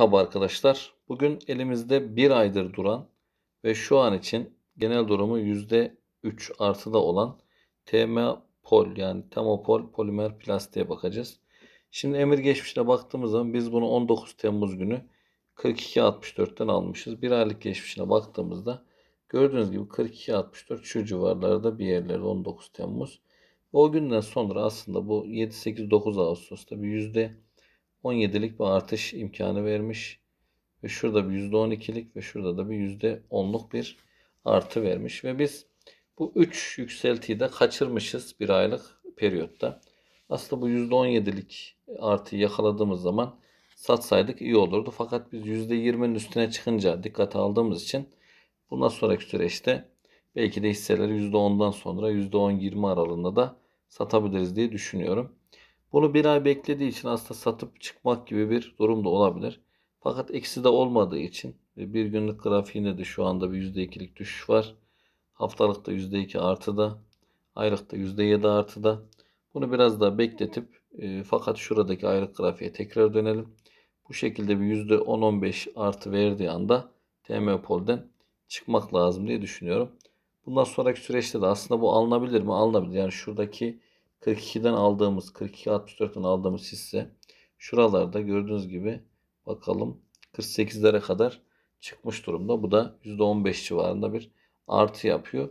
Merhaba arkadaşlar. Bugün elimizde bir aydır duran ve şu an için genel durumu %3 artıda olan TM Pol yani Temopol polimer plastiğe bakacağız. Şimdi emir geçmişine baktığımız zaman biz bunu 19 Temmuz günü 42.64'ten almışız. Bir aylık geçmişine baktığımızda gördüğünüz gibi 42.64 şu civarlarda bir yerlerde 19 Temmuz. O günden sonra aslında bu 7-8-9 Ağustos'ta bir %17'lik bir artış imkanı vermiş. Ve şurada bir %12'lik ve şurada da bir %10'luk bir artı vermiş. Ve biz bu 3 yükseltiyi de kaçırmışız bir aylık periyotta. Aslında bu %17'lik artıyı yakaladığımız zaman satsaydık iyi olurdu. Fakat biz %20'nin üstüne çıkınca dikkate aldığımız için bundan sonraki süreçte belki de hisseleri %10'dan sonra %10-20 aralığında da satabiliriz diye düşünüyorum. Bunu bir ay beklediği için aslında satıp çıkmak gibi bir durum da olabilir. Fakat eksi de olmadığı için ve bir günlük grafiğinde de şu anda bir %2'lik düşüş var. Haftalıkta %2 artıda, aylıkta %7 artıda. Bunu biraz daha bekletip e, fakat şuradaki aylık grafiğe tekrar dönelim. Bu şekilde bir %10-15 artı verdiği anda TM Pol'den çıkmak lazım diye düşünüyorum. Bundan sonraki süreçte de aslında bu alınabilir mi? Alınabilir. Yani şuradaki 42'den aldığımız, 42.64'ten aldığımız hisse şuralarda gördüğünüz gibi bakalım 48'lere kadar çıkmış durumda. Bu da %15 civarında bir artı yapıyor.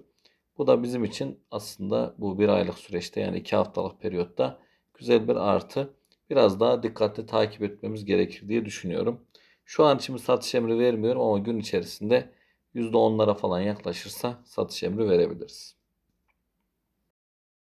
Bu da bizim için aslında bu bir aylık süreçte yani iki haftalık periyotta güzel bir artı. Biraz daha dikkatli takip etmemiz gerekir diye düşünüyorum. Şu an bir satış emri vermiyorum ama gün içerisinde %10'lara falan yaklaşırsa satış emri verebiliriz.